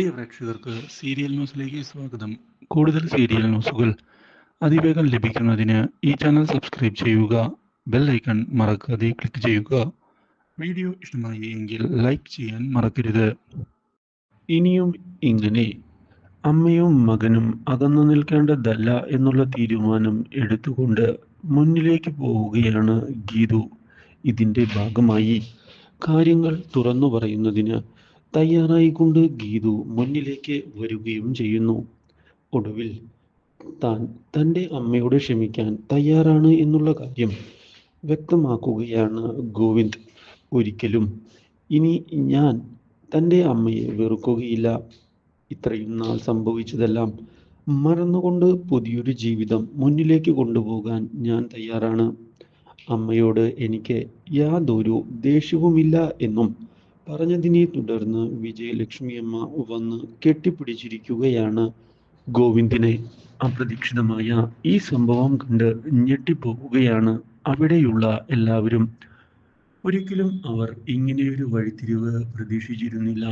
പ്രിയ പ്രേക്ഷകർക്ക് സീരിയൽ ന്യൂസിലേക്ക് സ്വാഗതം. കൂടുതൽ സീരിയൽ ന്യൂസുകൾ അതിവേഗം ലഭിക്കുന്നതിന് ഈ ചാനൽ സബ്സ്ക്രൈബ് ചെയ്യുക ബെൽ ഐക്കൺ മറക്കാതെ ക്ലിക്ക് ചെയ്യുക. വീഡിയോ ഇഷ്ടമായി എങ്കിൽ ലൈക്ക് ചെയ്യാൻ മറക്കരുത്. ഇനിയും ഇങ്ങനെ അമ്മയും മകനും അകന്നു നിൽക്കേണ്ടതല്ല എന്നുള്ള തീരുമാനം എടുത്തുകൊണ്ട് മുന്നിലേക്ക് പോവുകയാണ് ഗീതു. ഇതിന്റെ ഭാഗമായി കാര്യങ്ങൾ തുറന്നു പറയുന്നതിന് തയ്യാറായിക്കൊണ്ട് ഗീതു മുന്നിലേക്ക് വരികയും ചെയ്യുന്നു. ഒടുവിൽ താൻ തന്റെ അമ്മയോട് ക്ഷമിക്കാൻ തയ്യാറാണ് എന്നുള്ള കാര്യം വ്യക്തമാക്കുകയാണ് ഗോവിന്ദ്. ഒരിക്കലും ഇനി ഞാൻ തന്റെ അമ്മയെ വെറുക്കുകയില്ല. ഇത്രയും നാൾ സംഭവിച്ചതെല്ലാം മറന്നുകൊണ്ട് പുതിയൊരു ജീവിതം മുന്നിലേക്ക് കൊണ്ടുപോകാൻ ഞാൻ തയ്യാറാണ്. അമ്മയോട് എനിക്ക് യാതൊരു ദേഷ്യവുമില്ല എന്നും പറഞ്ഞതിനെ തുടർന്ന് വിജയലക്ഷ്മിയമ്മ വന്ന് കെട്ടിപ്പിടിച്ചിരിക്കുകയാണ് ഗോവിന്ദിനെ. അപ്രതീക്ഷിതമായ ഈ സംഭവം കണ്ട് ഞെട്ടിപ്പോവുകയാണ് അവിടെയുള്ള എല്ലാവരും. ഒരിക്കലും അവർ ഇങ്ങനെയൊരു വഴിത്തിരിവ് പ്രതീക്ഷിച്ചിരുന്നില്ല.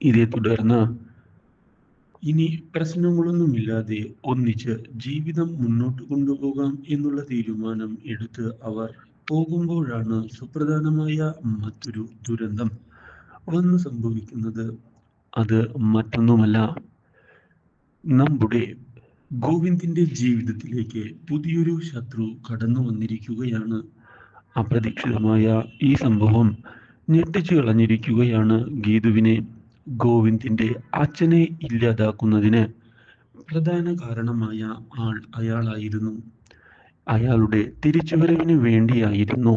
ഇതേ തുടർന്ന് ഇനി പ്രശ്നങ്ങളൊന്നുമില്ലാതെ ഒന്നിച്ച് ജീവിതം മുന്നോട്ട് കൊണ്ടുപോകാം എന്നുള്ള തീരുമാനം എടുത്ത് അവർ പോകുമ്പോഴാണ് സുപ്രധാനമായ മറ്റൊരു ദുരന്തം. വന്നു സംഭവിക്കുന്നത് അത് മറ്റൊന്നുമല്ല. നമ്മുടെ ഗോവിന്ദിന്റെ ജീവിതത്തിലേക്ക് പുതിയൊരു ശത്രു കടന്നു വന്നിരിക്കുകയാണ്. അപ്രതീക്ഷിതമായ ഈ സംഭവം ഞെട്ടിച്ചു കളഞ്ഞിരിക്കുകയാണ് ഗീതുവിനെ. ഗോവിന്ദിന്റെ അച്ഛനെ ഇല്ലാതാക്കുന്നതിന് പ്രധാന കാരണമായ ആൾ അയാളായിരുന്നു. അയാളുടെ തിരിച്ചുവരവിന് വേണ്ടിയായിരുന്നു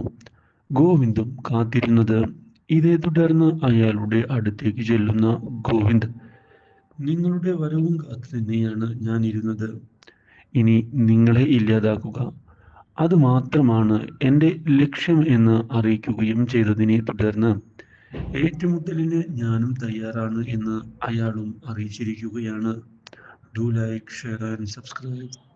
ഗോവിന്ദും കാത്തിരുന്നത്. ഇതേ തുടർന്ന് അയാളുടെ അടുത്തേക്ക് ചെല്ലുന്ന ഗോവിന്ദ് നിങ്ങളുടെ വരവും കാത്തു തന്നെയാണ് ഞാൻ ഇരുന്നത്. ഇനി നിങ്ങളെ ഇല്ലാതാക്കുക. അത് മാത്രമാണ് എന്റെ ലക്ഷ്യം എന്ന് അറിയിക്കുകയും ചെയ്തതിനെ തുടർന്ന് ഏറ്റുമുട്ടലിന് ഞാനും തയ്യാറാണ് എന്ന് അയാളും അറിയിച്ചിരിക്കുകയാണ്. Do like share and subscribe